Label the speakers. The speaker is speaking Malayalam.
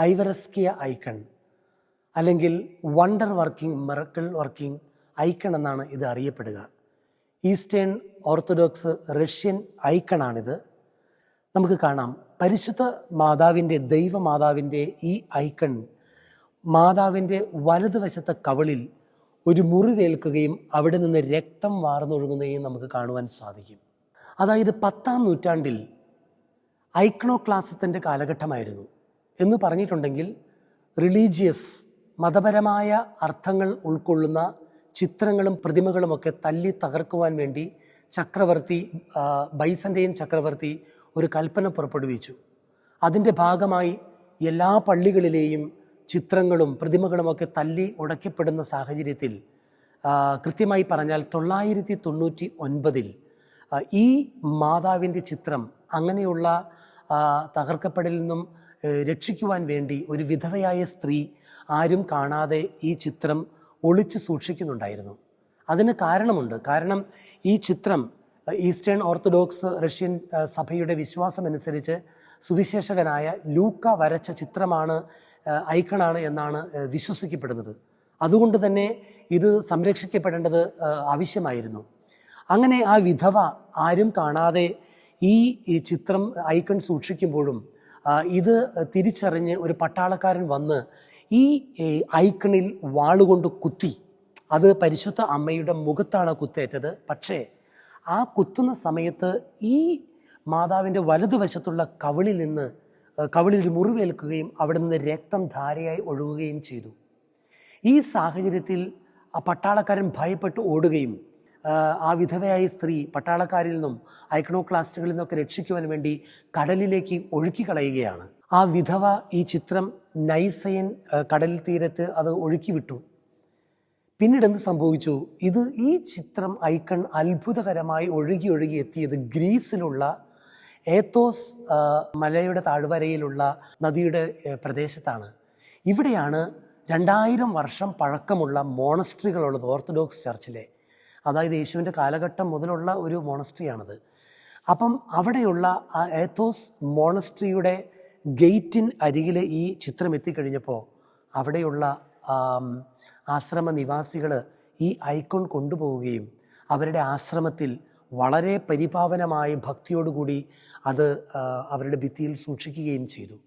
Speaker 1: ഐവറസ്കിയ ഐക്കൺ അല്ലെങ്കിൽ wonder working miracle working icon എന്നാണ് ഇത് അറിയപ്പെടുക. ഈസ്റ്റേൺ ഓർത്തഡോക്സ് റഷ്യൻ ഐക്കണാണിത്. നമുക്ക് കാണാം. പരിശുദ്ധ മാതാവിന്റെ ദൈവമാതാവിന്റെ ഈ ഐക്കൺ മാതാവിന്റെ വലതുവശത്തെ കവളിൽ ഒരു മുറിവേൽക്കുകയും അവിടെ നിന്ന് രക്തം വാർന്നൊഴുകുന്നതും നമുക്ക് കാണുവാൻ സാധിക്കും. അതായത് പത്താം നൂറ്റാണ്ടിൽ ഐക്ണോക്ലാസത്തിന്റെ കാലഘട്ടമായിരുന്നു. എന്ന് പറഞ്ഞിട്ടുണ്ടെങ്കിൽ റിലീജിയസ് മതപരമായ അർത്ഥങ്ങൾ ഉൾക്കൊള്ളുന്ന ചിത്രങ്ങളും പ്രതിമകളുമൊക്കെ തല്ലി തകർക്കുവാൻ വേണ്ടി ചക്രവർത്തി ബൈസന്റെയും ചക്രവർത്തി ഒരു കൽപ്പന പുറപ്പെടുവിച്ചു. അതിന്റെ ഭാഗമായി എല്ലാ പള്ളികളിലെയും ചിത്രങ്ങളും പ്രതിമകളുമൊക്കെ തല്ലി ഉടയ്ക്കപ്പെടുന്ന സാഹചര്യത്തിൽ കൃത്യമായി പറഞ്ഞാൽ തൊള്ളായിരത്തി തൊണ്ണൂറ്റി ഒൻപതിൽ ഈ മാതാവിന്റെ ചിത്രം അങ്ങനെയുള്ള തകർക്കപ്പെടലിൽ നിന്നും രക്ഷിക്കുവാൻ വേണ്ടി ഒരു വിധവയായ സ്ത്രീ ആരും കാണാതെ ഈ ചിത്രം ഒളിച്ചു സൂക്ഷിക്കുന്നുണ്ടായിരുന്നു. അതിന് കാരണമുണ്ട്. കാരണം ഈ ചിത്രം ഈസ്റ്റേൺ ഓർത്തഡോക്സ് റഷ്യൻ സഭയുടെ വിശ്വാസമനുസരിച്ച് സുവിശേഷകനായ ലൂക്ക വരച്ച ചിത്രമാണ് ഐക്കണാണ് എന്നാണ് വിശ്വസിക്കപ്പെടുന്നത്. അതുകൊണ്ട് തന്നെ ഇത് സംരക്ഷിക്കപ്പെടേണ്ടത് ആവശ്യമായിരുന്നു. അങ്ങനെ ആ വിധവ ആരും കാണാതെ ഈ ചിത്രം ഐക്കൺ സൂക്ഷിക്കുമ്പോഴും ഇത് തിരിച്ചറിഞ്ഞ് ഒരു പട്ടാളക്കാരൻ വന്ന് ഈ ഐക്കണിൽ വാളുകൊണ്ട് കുത്തി. അത് പരിശുദ്ധ അമ്മയുടെ മുഖത്താണ് കുത്തേറ്റത്. പക്ഷേ ആ കുത്തുന്ന സമയത്ത് ഈ മാതാവിന്റെ വലതുവശത്തുള്ള കവിളിൽ നിന്ന് കവിളിൽ മുറിവേൽക്കുകയും അവിടെ നിന്ന് രക്തം ധാരയായി ഒഴുകുകയും ചെയ്തു. ഈ സാഹചര്യത്തിൽ ആ പട്ടാളക്കാരൻ ഭയപ്പെട്ട് ഓടുകയും ആ, വിധവയായ സ്ത്രീ പട്ടാളക്കാരിൽ നിന്നും ഐക്കണോക്ലാസ്റ്റുകളിൽ നിന്നൊക്കെ രക്ഷിക്കുവാൻ വേണ്ടി കടലിലേക്ക് ഒഴുക്കി കളയുകയാണ് ആ വിധവ ഈ ചിത്രം നൈസയൻ കടൽ തീരത്ത് അത് ഒഴുക്കി വിട്ടു പിന്നീട് എന്ത് സംഭവിച്ചു? ഇത് ഈ ചിത്രം ഐക്കൺ അത്ഭുതകരമായി ഒഴുകി ഒഴുകി എത്തിയത് ഗ്രീസിലുള്ള ഏത്തോസ് മലയുടെ താഴ്വരയിലുള്ള നദിയുടെ പ്രദേശത്താണ്. ഇവിടെയാണ് രണ്ടായിരം വർഷം പഴക്കമുള്ള മോണസ്ട്രികളുള്ളത് ഓർത്തഡോക്സ് ചർച്ചിലെ. അതായത് യേശുവിന്റെ കാലഘട്ടം മുതലുള്ള ഒരു മോണസ്ട്രിയാണത്. അപ്പം അവിടെയുള്ള ആ ഏത്തോസ് മോണസ്ട്രിയുടെ ഗേറ്റിൻ അരികിൽ ഈ ചിത്രം എത്തിക്കഴിഞ്ഞപ്പോൾ അവിടെയുള്ള ആശ്രമ നിവാസികൾ ഈ ഐക്കോൺ കൊണ്ടുപോവുകയും അവരുടെ ആശ്രമത്തിൽ വളരെ പരിപാവനമായ ഭക്തിയോടുകൂടി അത് അവരുടെ ഭിത്തിയിൽ സൂക്ഷിക്കുകയും ചെയ്തു.